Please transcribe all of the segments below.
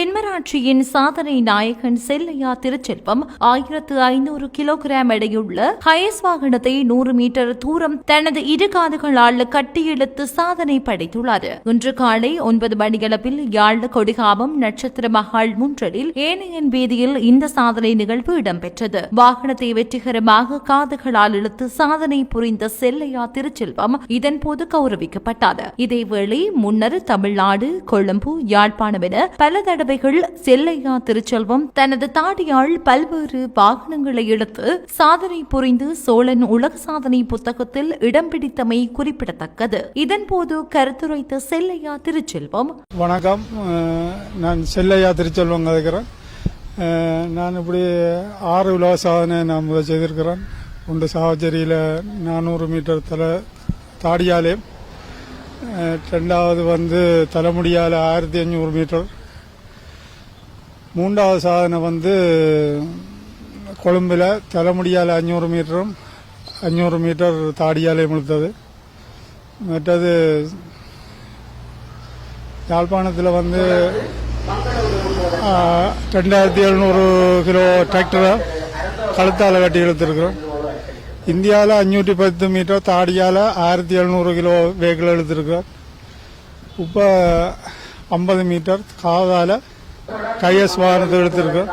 தென்மராட்சியின் சாதனை நாயகன் செல்லையா திருச்செல்வம் ஆயிரத்து ஐநூறு கிலோகிராம் எடையுள்ள ஹயஸ் வாகனத்தை நூறு மீட்டர் தூரம் தனது இரு காதுகளால் கட்டியிழுத்து சாதனை படைத்துள்ளார் இன்று காலை ஒன்பது மணியளவில் யாழ் கொடிகாமம் நட்சத்திர மகால் முன்றலில் ஏனையன் வீதியில் இந்த சாதனை நிகழ்வு இடம்பெற்றது. வாகனத்தை வெற்றிகரமாக காதுகளால் இழுத்து சாதனை புரிந்த செல்லையா திருச்செல்வம் இதன்போது கௌரவிக்கப்பட்டார். இதேவேளை முன்னர் தமிழ்நாடு கொழும்பு யாழ்ப்பாணம் என பல தடவை தடவைகள் செல்லையா திருச்செல்வம் தனது தாடியால் பல்வேறு வாகனங்களை எடுத்து சாதனை புரிந்து சோழன் உலக சாதனை புத்தகத்தில் இடம் பிடித்தமை குறிப்பிடத்தக்கது. இதன்போது கருத்துரைத்த செல்லையா திருச்செல்வம். வணக்கம். நான் செல்லையா திருச்செல்வம் கதைக்கிறேன். நான் இப்படி ஆறு உலக சாதனை நான் முதல் செய்திருக்கிறேன். உண்டு சாவச்சேரியில் நானூறு மீட்டர் தலை தாடியாலே. ரெண்டாவது வந்து தலைமுடியால் ஆயிரத்தி அஞ்சூறு மீட்டர். மூன்றாவது சாதனை வந்து கொழும்பில் தலைமுடியால் அஞ்சூறு மீட்டரும் அஞ்சூறு மீட்டர் தாடியாலே முழுத்தது மற்றது யாழ்ப்பாணத்தில் வந்து ரெண்டாயிரத்தி எழுநூறு கிலோ டிராக்டரை கழுத்தால் கட்டி இழுத்துருக்குறோம். இந்தியாவில் அஞ்சூற்றி பத்து மீட்டர் தாடியால் ஆயிரத்தி எழுநூறு கிலோ வெஹிக்கிள் இழுத்துருக்குறோம். இப்போ ஐம்பது மீட்டர் காதால் கையஸ் வாகனத்தை எடுத்திருக்கோம்.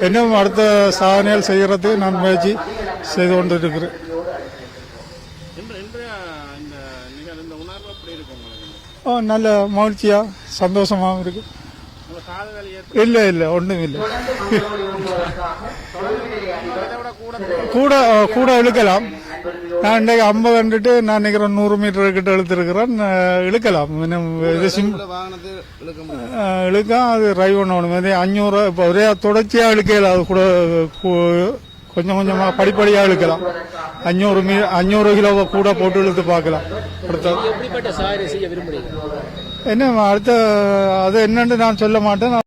இன்னும் அடுத்த சாதனைகள் செய்கிறதுக்கு நான் முயற்சி செய்து கொண்டிருக்கிறேன். ஓ, நல்ல மகிழ்ச்சியாக சந்தோஷமாகவும் இருக்கு. உங்க காதுகள் ஏற்று இல்லை இல்லை ஒன்றும் இல்லை. கூட கூட இழுக்கலாம். நான் இன்றைக்கு ஐம்பது கண்டுட்டு நான் நினைக்கிறேன் நூறு மீட்டர் கிட்ட இழுத்துருக்கிறேன். இழுக்கலாம். இது சிம் அது டிரைவ் பண்ணணும் இதே அஞ்சூறு இப்போ ஒரே தொடர்ச்சியாக இழுக்கல அது கூட கொஞ்சம் கொஞ்சமாக படிப்படியாக இழுக்கலாம். அஞ்சூறு மீ அஞ்சூறு கிலோவை கூட போட்டு இழுத்து பார்க்கலாம். அடுத்த என்ன அடுத்த அது என்னன்னு நான் சொல்ல மாட்டேன்.